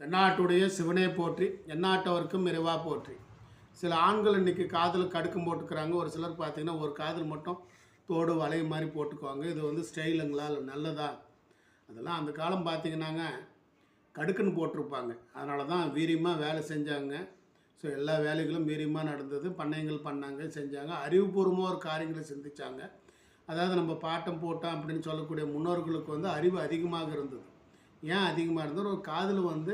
தென்னாட்டுடைய சிவனே போற்றி எந்நாட்டவருக்கும் இறைவா போற்றி. சில ஆண்கள் இன்னைக்கு காதில் கடுக்கம் போட்டுக்கிறாங்க. ஒரு சிலர் பார்த்தீங்கன்னா ஒரு காதில் மட்டும் தோடு வளைய மாதிரி போட்டுக்குவாங்க. இது வந்து ஸ்டைலுங்களா? இல்லை நல்லதா? அதெல்லாம் அந்த காலம் பார்த்தீங்கன்னாங்க கடுக்குன்னு போட்டிருப்பாங்க. அதனால தான் வீரியமாக வேலை செஞ்சாங்க. ஸோ எல்லா வேலைகளும் வீரியமாக நடந்தது. பண்ணைங்கள் பண்ணாங்க செஞ்சாங்க. அறிவுபூர்வமாக ஒரு காரியங்களை சிந்திச்சாங்க. அதாவது நம்ம பாட்டம் போட்டோம் அப்படின்னு சொல்லக்கூடிய முன்னோர்களுக்கு வந்து அறிவு அதிகமாக இருந்தது. ஏன் அதிகமாக இருந்தாலும் ஒரு காதில் வந்து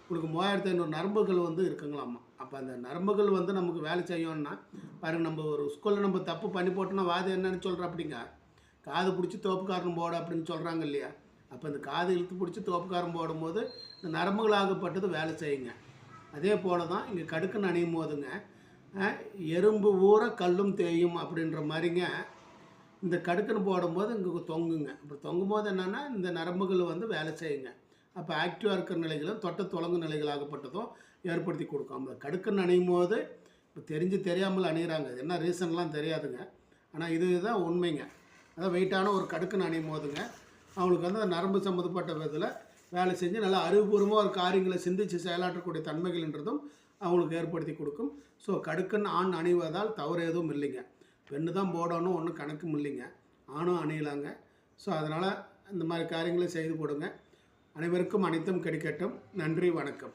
உங்களுக்கு மூவாயிரத்தி ஐநூறு நரம்புகள் வந்து இருக்குங்களாம்மா அப்போ அந்த நரம்புகள் வந்து நமக்கு வேலை செய்யணும்னா பாருங்க நம்ம ஒரு ஸ்கூலில் நம்ம தப்பு பண்ணி போட்டோம்னா வாது என்னன்னு சொல்கிற அப்படிங்க காது பிடிச்சி தோப்புக்காரன் போட அப்படின்னு சொல்கிறாங்க இல்லையா? அப்போ இந்த காது இழுத்து பிடிச்சி தோப்புக்காரன் போடும்போது இந்த நரம்புகளாகப்பட்டது வேலை செய்யுங்க. அதே போல தான் இங்கே கடுக்குன்னு அணியும் போதுங்க எறும்பு ஊற கல்லும் தேயும் அப்படின்ற மாதிரிங்க இந்த கடுக்குன்னு போடும்போது இங்கே தொங்குங்க. அப்படி தொங்கும் போது என்னென்னா இந்த நரம்புகள் வந்து வேலை செய்யுங்க. அப்போ ஆக்டிவாக இருக்கிற நிலைகளும் தொட்ட தொலங்கு நிலைகளாகப்பட்டதும் ஏற்படுத்தி கொடுக்கும். அந்த கடுக்குன்னு அணியும் போது இப்போ தெரிஞ்சு தெரியாமல் அணிகிறாங்க என்ன ரீசன்லாம் தெரியாதுங்க. ஆனால் இதுதான் உண்மைங்க. அதான் வெயிட்டான ஒரு கடுக்குன்னு அணியும் போதுங்க அவங்களுக்கு வந்து அந்த நரம்பு சம்மந்தப்பட்ட விதத்தில் வேலை செஞ்சு நல்லா அறிவுபூர்வமாக ஒரு காரியங்களை சிந்தித்து செயலாற்றக்கூடிய தன்மைகள்ன்றதும் அவங்களுக்கு ஏற்படுத்தி கொடுக்கும். ஸோ கடுக்கன் ஆண் அணிவதால் தவறு எதுவும் இல்லைங்க. பெண்ணு தான் போடணும் ஒன்றும் கணக்கும் இல்லைங்க. ஆணும் அணியலாங்க. ஸோ அதனால் இந்த மாதிரி காரியங்களை செய்து கொடுங்க அனைவருக்கும் அனைத்தும் கிடைக்கட்டும். நன்றி வணக்கம்.